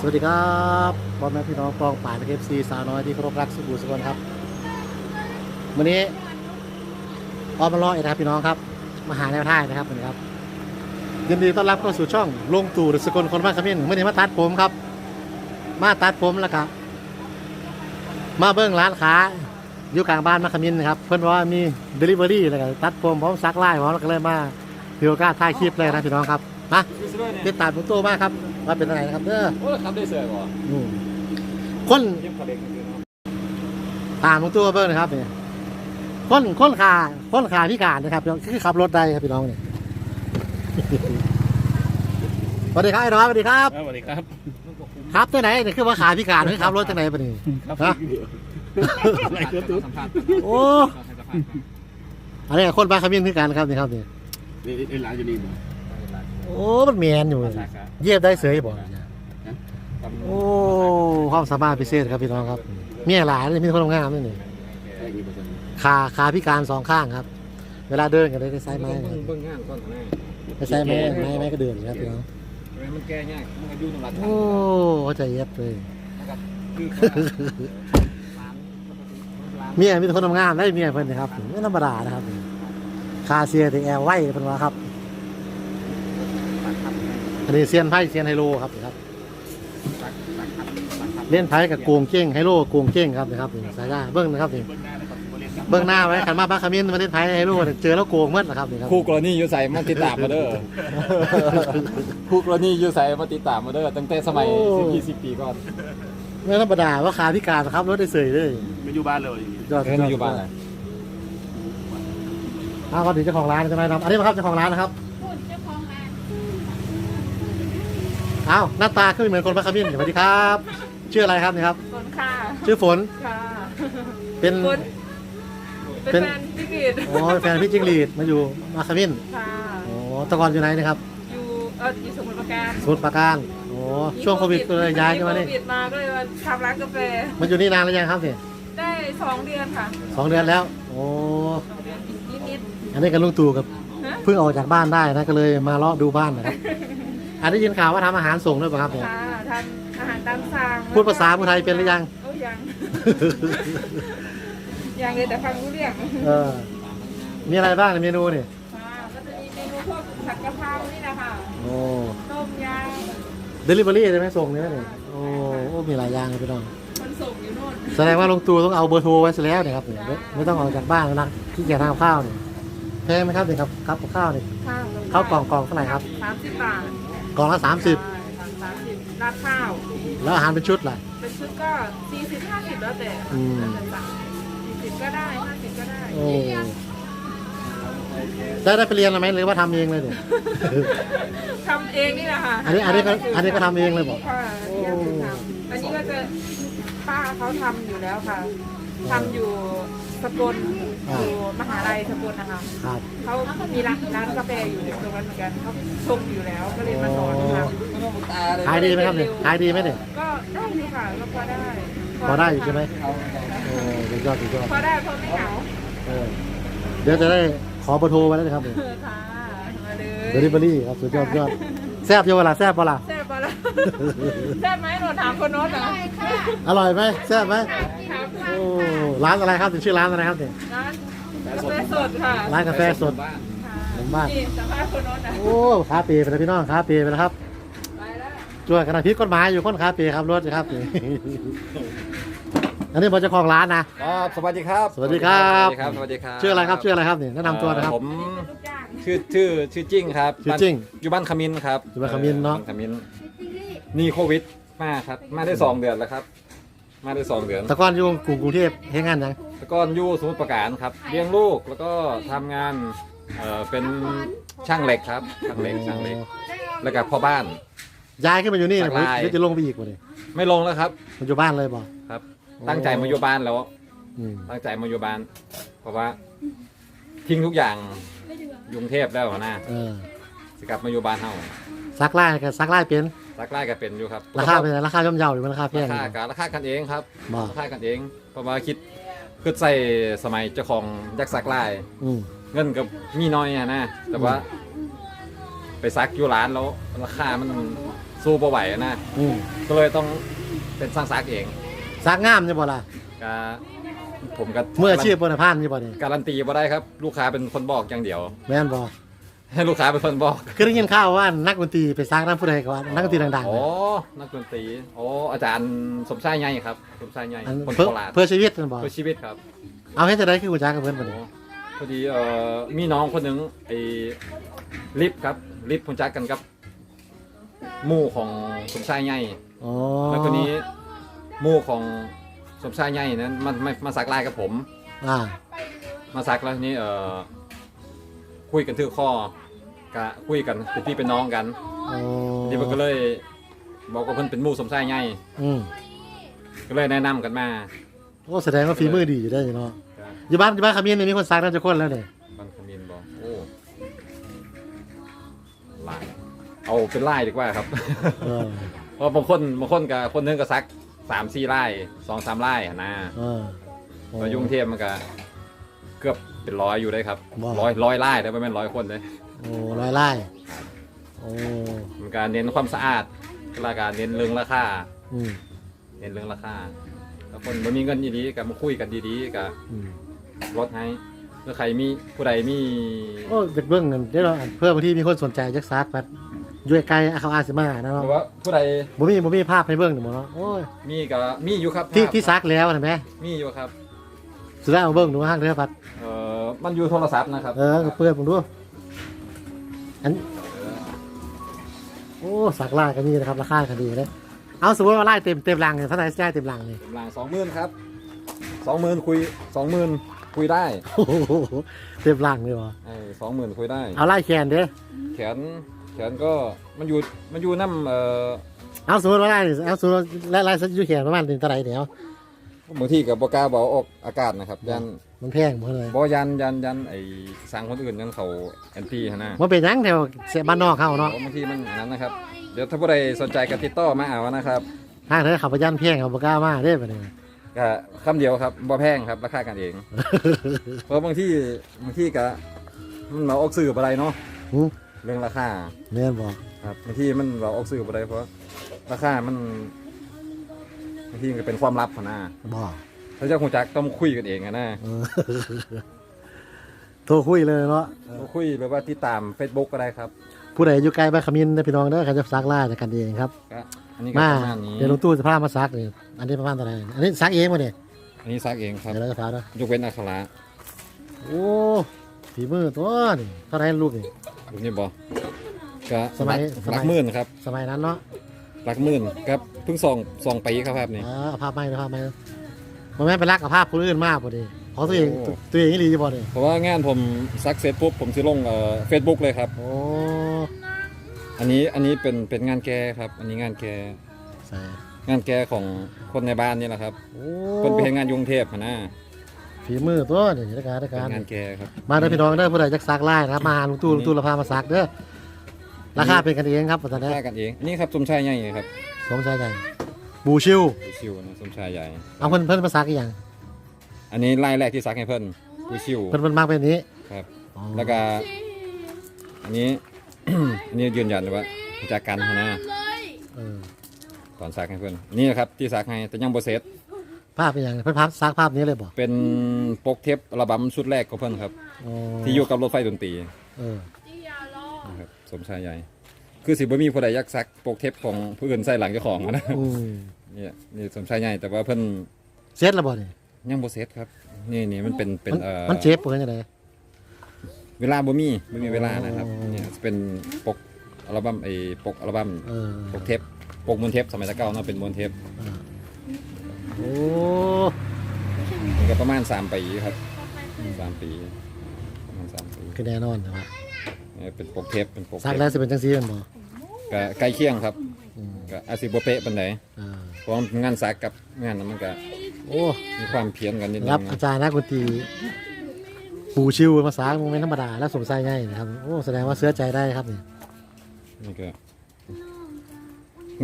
สวัสดีครับพ่อแม่พี่น้องปองป่ายเอฟซีสาวน้อยที่เคารพรักสุขุสุขนครับ วันนี้ออมมาล้อเอกนะครับพี่น้องครับ มาหาแนวท่ายนะครับวันนี้ครับยินดีต้อนรับเข้าสู่ช่องลงตู่หรือสกลคนบ้านขมิ้นเมื่อนี้มาตัดผมครับ มาตัดผมแล้วครับมาเบิ้งร้านค้าอยู่กลางบ้านมาขมิ้นนะครับ เพื่อนว่ามีเดลิเวอรี่อะไรกันตัดผมพร้อมซักไล่พร้อมแล้วก็เลยมาถือโอกาสถ่ายคลิปเลยนะพี่น้องครับ มาติดตามผมตัวมากครับว่าเป็นอะไรนะครับเด้อโอ้ทำได้เสือก่อนอืมคนเยี่ยมคาเด็กคือเนาะตามของตัวเบิ้งนะครับเนี่ยคนคนขาคนขาพิการนะครับคือขับรถได้ครับพี่น้องเนี่ยสวัสดีครับไอ้น้อยสวัสดีครับสวัสดีครับ ครับที่ไหนเนี่ยคือว่าขาพิการคือขับรถที่ไหนปะนี่ฮะอะไรเกิดตุ๊ดสัมภาษณ์โอ้อันนี้คนบ้าขมิ้นคือกันครับนี่ครับนี่นี่นี่ร้านอยู่นี่บ่ โอ้มันเมียนอยู่เยียบได้เสยบ่โอ้ความสามารถพิเศษครับพี่น้องครับเมียหลายเลยมีคนทำงานนี่นี่ขาขาพิการสองข้างครับ เวลาเดินกันได้ได้ใช้ไม้นะครับเบื้องง่างก่อนนะไม่ใช่ไม้ไม้ไม้ก็เดินครับพี่น้องมันแก้ยากมันอายุน้ำหนักโอ้เข้าใจเย็บเลยคือเมียมีแต่คนทำงานได้เมียเพิ่นนะครับไม่ธรรมดานะครับคาเซียติแอร์ไว้เพิ่นว่าครับ อันนี้เซียนไพ่เซียนไฮโลครับนี่ครับเล่นไพ่กับโกงเก้งไฮโลกับโกงเก้งครับนะครับนี่สายาเบิ้งนะครับนี่เบิ้งหน้าไว้ขันมาบ้าขมิ้นมาเล่นไพ่ไฮโลเนี่ยเจอแล้วโกงหมดนะครับนี่ครับคู่กรณีอยู่ใส่มาติดตามมาเด้อคู่กรณีอยู่ใส่มาติดตามมาเด้อตั้งแต่สมัยสิบยี่สิบปีก่อนไม่ธรรมดาว่าขาพิการนะครับรถได้เสยเลยไม่อยู่บ้านเลยยอดเฮ้ยมาอยู่บ้านไหนอ้าวก็ถึงเจ้าของร้านใช่ไหมครับอันนี้มาครับเจ้าของร้านนะครับ อ้าวหน้าตาก็ไม่เหมือนคนบ้าขมิ้นสวัสดีครับ ชื่ออะไรครับนี่ครับ ฝนค่ะชื่อฝนค่ะเป็น ฝนเป็เป็น นแฟนพี่กิตโอ้แฟนพี่จิงหรีดมาอยู่มาขมิ้นค่ะ โอ้แตะกอนอยู่ไหนนะครับอยู่เอออยู่สมุทรปราการสมุทรปราการโอ้ช่วงโควิดก็เลยย้ายกันมานี่โควิดมาก็เลยมาทำร้านกาแฟมันอยู่นี่นานแล้วยังครับเนี่ยได้สองเดือนค่ะสองเดือนแล้วโอ้สองเดือนนิดอันนี้กับลุงตู่กับๆฮะเพิ่งออกจากบ้านได้นะก็เลยมาเลาะดูบ้านนะครับ อันได้ยินข่าวว่าทำอาหารส่งด้วยป่ะครับเนี่ยค่ะทำอาหารตามสั่งพูดภาษาพูไทยเป็นหรือยัง โอ้ยัง ยังเลยแต่ฟังรู้เรื่องเออ มีอะไรบ้างในเมนูนี่ค่ะก็จะมีเมนูพวกผัดกะเพรานี่แหละค่ะโอ้ต้มยเดลิเวอรี่ใช่ไหมส่งนี่ไหมเนี่ยโอ้โอ้มีหลายอย่างเลยพี่น้องำคนส่งอยู่โน่นแสดงว่าลุงตู่ต้องเอาเบอร์โทรไว้ซะแล้วเนี่ยครับเนี่ยไม่ไม่ต้องออกจากบ้านแล้วนะที่เกียจทำกับข้าวเนี่ยแพงไหมครับเนี่ยครับครับกับข้าวเนี่ยข้าวข้าวกล่องกล่องเท่าไหร่ครับสามสิบบาท กล่องละสามสิบสามสิบราดข้าว แล้วอาหารเป็นชุดล่ะ เป็นชุดก็สี่สิบห้าสิบแล้วแต่อืม แล้วแต่สั่งสี่สิบก็ได้ห้าสิบก็ได้โอ้ได้ได้ไปเรียนอะไรไหมหรือว่าทำเองเลยเนี่ย ทำเองนี่แหละค่ะอันนี้อันนี้ก็อันนี้ก็ทำเองเลยบอกค่ะอันนี้ก็คือทำอันนี้ก็จะป้าเขาทำอยู่แล้วค่ะทำอยู่ สกลอยู่มหาลัยสกลนะคะครับเขามีร้านร้านกาแฟอยู่ตรงนั้นเหมือนกันเขาชงอยู่แล้วก็เลยมาสอนทำขายดีไหมครับเนี่ยขายดีไหมเนี่ย ก็ได้อยู่ค่ะก็พอได้พอได้อยู่ใช่ไหมโอ้สุดยอดสุดยอดพอได้พอไม่เหงาเออเดี๋ยวจะได้ขอเบอร์โทรไว้แล้วนะครับเนี่ยเออค่ะมาเลเดลิยเวอรี่ครับสุดยอดสุดยอดแซ่บเยอะเวลาแซ่บเปล่าล่ะแซ่บปะล่ะ แซ่บไหมหนูถามคนโน้นเหรออร่อยไหมแซ่บไหมถามค่ะโอ้ร้านอะไรครับชื่อร้านอะไรครับเนี่ยร้านกาแฟสดค่ะร้านกาแฟสดค่ะผมบ้านนี่สัมภาษณ์คนโน้นนะโอ้ขาเปไปแล้วพี่น้องขาเปไปแล้วครับไปแล้วช่วยกันนะพิษกฎหมายอยู่คนขาเปครับรถนะครับอันนี้บอเจ้าของร้านนะครับสวัสดีครับสวัสดีครับ สวัสดีครับสวัสดีครับชื่ออะไรครับชื่ออะไรครับเนี่ยแนะนำตัวนะครับผมลูกจ้างชื่อชื่อชื่อจิ้งครับ ชื่อจิ้งบ้านอยู่บ้านขมิ้นครับอยู่บ้านขมิ้นเนอะบ้ขมิ้น นี่โควิดมาครับ มาได้สองเดือนแล้วครับ มาได้สองเดือนแต่ก่อนอยู่กรุงกรุงเทพเฮ็ดงานยังแล้วก็อยู่สมุทรปราการครับเลี้ยงลูกแล้วก็ทำงานเอ่อเป็นช่างเหล็กครับช่างเหล็กช่างเหล็ก แล้วก็พ่อบ้าน ย้ายขึ้นมาอยู่นี่สันะกผมลาย เดี๋ยวจะลงไปอีกกว่านี้ไม่ลงแล้วครับมันอยู่บ้านเลยบ่ครับ ตั้งใจมาอยู่บ้านแล้ว อืมตั้งใจมาอยู่บ้าน เพราะว่า ทิ้งทุกอย่างอยกรุงเทพแล้วนะเออสิกลับมาอยู่บ้านเฮาซักไล่กับซักไล่เป็น รักไล่ก็เป็นอยู่ครับราคาเป็นไงราคาย่อมเยาหรือมันราคาแพรางคาการราคากันเองครับบ่ราคากันเองเพราะว่าคิดคือใส่สมัยเจ้าของยักษ์สักไล่อืมเงินกับมีน้อยอะนะแต่ว่า ไปซักอยู่ร้านแล้วราคามันสู้บ่ไหวอะนะอืมก็เลยต้องเป็นสร้างซักเองซักงามใช่บ่ล่ะก็ผมก็เมื่ออาชีพบนพานใช่บ่นี่การันตีบ่ได้ครับ ลูกค้าเป็นคนบอกอย่างเดียว แม่นบ่ ให้ลูกค้าเป็นคนบอกคือได้ยินข่าวว่านักดนตรีไปซักน้ำผู้ใดก่อนนักดนตรีดังๆอ๋อเนี่ยนักดนตรีอ๋ออาจารย์สมชายไงครับ สมชายไงอันคนเพื่อโคราชเพื่อชีวิตนั่นบ่เพื่อชีวิตครับ เอาให้จะได้คือคุณจ้ากับเพื่อนบ่โอ้นี่พอดีเอ่อมีน้องคนหนึ่งไอ้ลิฟครับ ลิฟคุณจักกันกับหมู่ของสมชายไงอ๋อแล้วคนนี้หมู่ของสมชายใหญ่นั้นมันมามาสักลายกับผม อ่ามาสักแล้วทีนี้เอ่อ คุยกันถือข้อกะคุยกันเป็นพี่เป็นน้องกันโอ้ทีนี้มันก็เลย บอกว่าเพิ่นเป็นหมู่สมชายใหญ่อืมก็เลยแนะนำกันมาโอ้แสดงว่าฝีมือดีอยู่ได้เนาะอยู่บ้านอยู่บ้านขมิ้นนี่มีคนซักน่าจะคนแล้วเนี่ยบังคมินบอกโอ้ลายเอาเป็นลายดีกว่าครับ เออเพราะบางคนบางคนกับคนหนึงก็ซักสามสี่ลายสองสามลายอะนะเออโอ้มายุ่งเทียมมันก็เกือบ เป็นร้อยอยู่ได้ครับว้าวร้อยร้อยไล่ได้ไม่เป็นร้อยคนเลยโอ้ร้อยไร่โอ้มันการเน้นความสะอาดแล้วการเน้นเรื่องราคาอืมเน้นเรื่องราคาถ้าคนไม่มีเงินดีๆกับมาคุยกันดีๆกับอืมลดให้หรือใครมีผู้ใดมีโอ้เด็กเบื้องเงินเดี๋ยวเราอ่านเพื่อบางที่มีคนสนใจจักซักปัดอยู่ใกล้ๆเขาอาจสิมานะหเนาะรือว่าผู้ใดบ่มีบ่มีภาพให้เบิ่งหนิบ่เนาะโอ้ยมีกับมีอยู่ครับที่ภาพที่ซักแล้วเห็นไหมมีอยู่ครับ สุดท้ายเอาเบิ่งดูห้างเด้อปัดเอ่อ มันอยู่โทรศัพท์นะครับเออก็เปิดผมดูอันโอ้สักลายก็มีนะครับราคาก็ดีเลยเอาสมมติว่าไล่เต็มเต็มรังเนี่ยเท่าไหร่ได้เต็มรังนี่กำลังสองหมื่นครับสองหมื่นคุยสองหมื่นคุยได้โอ้โหเต็มรังเลยวะสองหมื่นคุยได้ เอาไล่แขนเด้อแขนแขนก็มันอยู่มันอยู่น้ำเอ่อเอาสมมติว่าไล่เอาสมมติว่าไล่ไล่สักอยู่แขนประมาณเท่าไหร่เดี๋ยว บางทีกับบกล้าบอกออกอากาศนะครับยันมันแพงหมดเลยบอยันยันยันไอ้สั่งคนอื่นยังเขาแอนตี้ฮะนะมันเป็นหยังแถวเสียบ้านนอกเขาเนาะบางทีมันอันนั้นนะครับเดี๋ยวถ้าผู้ใดสนใจก็ติดต่อมาเอานะครับห้างเธอขับไปย่านแพงเขาบ่กล้ามาเด้อบัดนี้ก็คำเดียวครับบ่แพงครับราคากันเอง เพราะบางที่บางที่ก็มันเราออกสื่ออะไรเนาะหือเรื่องราคาแม่นบอกครับบางที่มันเราออกสื่ออะไรเพราะราคามัน บางทีมันก็เป็นความลับหัวหน้าบอกถ้าเจ้าคงจักต้องคุยกันเองอะนะเออโทรคุยเลยเนาะต้องคุยหรือว่าติดตาม Facebook ก็ได้ครับผู้ใดอยู่ใกล้บ้านขมิ้นเด้อพี่น้องเด้อเขาจะซักล่าจากกันเองครับก็อันนี้ก็มาประมาณนี้เดี๋ยวลงตู้จะพามาซักนี่อันนี้ประมาณเท่าไหร่อันนี้ซักเองมาเนี่ยอันนี้ซักเองครับเดี๋ยวเราจะพาเนาะยกเว้นอัคระโอ้ฝีมือตัวนี่เท่าไหรลูกนี่ ลูกนี่บอกก็สมัยหลักสมัย หลักหมื่นครับ สมัยนั้นเนาะ หลักหมื่นครับเพิ่งสองสองปีครับครับนี่อ่าเอาภาพไม่เอาภาพไม่มันแม่นไปรักกับภาพคนอื่นมากพอดีของตัวเองโอ้ตัวเองนี่ดีพอดีเพราะว่างานผมซักเสร็จปุ๊บผมสิลงเอ่อเฟซบุ๊กเลยครับ โอ้อันนี้อันนี้เป็นเป็นงานแกครับ อันนี้งานแกใส่งานแกของคนในบ้านนี่แหละครับโอ้คนไปเห็นงานอยกรุงเทพหั้นนะฝีมือตัวนี่ราชการราชเป็การนงานแกครับมาเด้อพี่น้องเด้อผู้ใดจักซักไล่นะครับมาหาลุงตู้ลุงตู้เราพามาซักเด้อราคาเป็นกันเองครับตอนนี้แค่กันเองอันนี่ครับสมชายใหญ่ครับ สมชายใหญ่ บูชิวผู้ชิวนะสมชายใหญ่ เอาเพิ่นเพิ่นมาซักอีกอย่างอันนี้ไล่แรกที่ซักให้เพิ่นผู้ชิวเพิ่นเพิ่นมากเป็นนี้ครับ อ๋อแล้วก็ อันนี้ อันนี้ยืนยันเลยว่าจากกันหั้นนะเออตอนซักให้เพื่อนนี่นะครับที่ซักให้แต่ยังบ่เสร็จภาพเป็นอย่างเพิ่นพับซักภาพนี้เลยบ่เป็นปกเทปอัลบั้มชุดแรกของเพื่อนครับ อ๋อที่อยู่กับรถไฟดนตรีเออ นะครับสมชายใหญ่ คือสิบ่มีผู้ใดอยากซักปกเทปของผู้อื่นใส่หลังเจ้าของนะอืมเนี่ยนี่สมชายใหญ่แต่ว่าเพิ่นเสร็จแล้วบ่นี่ยังบ่เสร็จครับ นี่นี่มันเป็นเป็นมันเอ่อ มันเจ็บเพิ่นจังไดเวลาบ่มีบ่มีเวลานะครับอ๋อ เนี่ยเป็นปกอัลบั้มไอ้ปกอัลบั้มเออปกเทปปกมวนเทปสมัยตะเก่าเนาะเป็นมวนเทปโอ้มันก็ประมาณสามปีครับสามปีประมาณสามปีคือแน่นอนแต่ว่าเนี่ยเป็นปกเทปเป็นปกเทซักปแล้วสิเป็นจังซี่แม่นบ่ ก็ใกล้เคียงครับอืมก็อาจสิบ่เป๊ะปานใดอ่าเพราะว่างานซักกับงานนั้นมันก็โอ้มีความเพี้ยนกันนิดนึรับงอาจารย์นักดนตรีปูชิวมาซักมันไม่ธรรมดาและสมใจง่ายนะครับ โอ้แสดงว่าเสื้อใจได้ครับนี่นี่ก็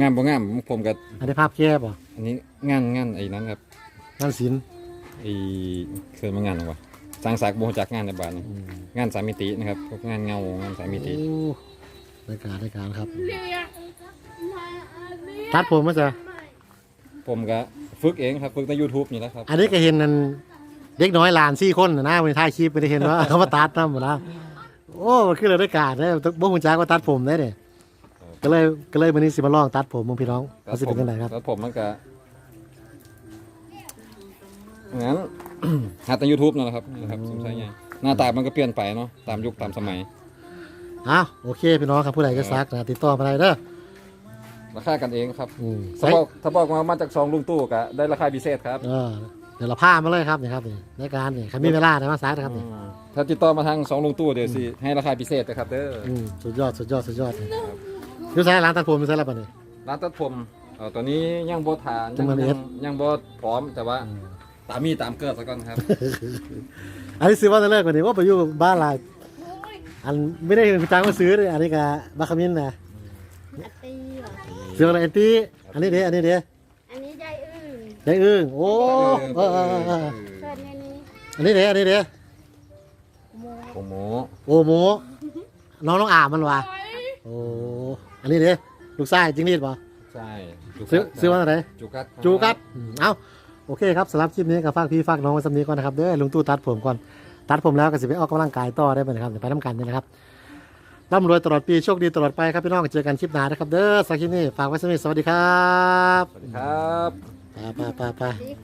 งานบ่งามผมก็อันนี้ภาพแก้บ่อันนี้งานงานไอ้นั้นครับงานศิลป์ไอ้เคยมางานหรอวะสร้างสากบ่รู้จักงานในบ้านนี่อืมงานสามมิตินะครับพวกงานเงางานสามมิติ โอ้ ได้การได้การครับ ตัดผมมาจ้ะผมก็ฝึกเองครับฝึกใน YouTube นี่แหละครับ อันนี้ก็เห็นนั่นเด็กน้อยหลานสี่คนน่ะนะวันท้ายคลิปไม่ได้เห็นว่า เขามาตัดนะหมดนะโอ้มันคือเราได้การได้บ่หุ่นจ้าก็ตัดผมได้เนี่ยก็เลยก็เลยวันนี้สิมาลองตัดผมมึงพี่น้องเขาสิเป็นยังไงครับ แล้วผมมันก็งั้น หาแต่ YouTube นั่นแหละครับนะครับสมชายใหญ่หน้าตามันก็เปลี่ยนไปเนาะตามยุคตามสมัย อ้าวโอเคพี่น้องครับผู้ใดก็ซักนะติดต่อมาได้เด้อราคากันเองครับ อืมถ้าใส่บอกถ้าบอกมามาจากซองลุงตู้ก็ได้ราคาพิเศษครับเออเดี๋ยวเราผ้ามาเลยครับนี่ครับนี่ในการนี่ใครมีเวลาได้มาซักนะครับนี่อืมถ้าติดต่อมาทางสองลุงตู้เดี๋ยวสิให้ราคาพิเศษนะครับเด้อออืมสุดยอดสุดยอดสุดยอดนี่อยูใส่ร้านตัดผมอยูใส่อะไรบ้างนี่ ร้านตัดผมเอ่อตัวนี้ยังบ่ทานจังหวะนี้ยังยังบ่พร้อมแต่ว่าตามมีตามเกิดซะก่อนครับ อันนี้ซื้อว่าจะเลิกกว่านี้ว่าไปอยู่บ้านหลาย อันไม่ได้เห็นคุณจ้างมาซื้อเลยอันนี้กับบาคามินนะตีเหรอซื้ออะไรแอนตี้อันนี้เด้อันนี้เด้อันนี้ยายอื่นได้อึ้งโอ้เออเออเออเออเกิดในนี้อันนี้เด้อันนี้เด้โอ้โหโอ้โหน้องน้องอาบมันวะโอ้อันนี้เด้ลูกชายจริงรีดป่ะใช่จูซื้อกัดซื้อว่าอะไรจูกัดจูครับอืมเอาโอเคครับสำหรับคลิปนี้ก็ฝากพี่ฝากน้องไว้สำนี้ก่อนนะครับ เด้อลุงตู้ตัดผมก่อน ตัดผมแล้วก็สิไปออกกำลังกายต่อได้ไหมนะครับเดี๋ยวไปน้ำกันเลยนะครับร่ำรวยตลอดปีโชคดีตลอดไปครับพี่น้องเจอกันคลิปหน้านะครับ เด้อสักคลิปนี้ฝากไว้สำนี้สวัสดีครับสวัสดีครับไปไปไปไป ดีค่ะ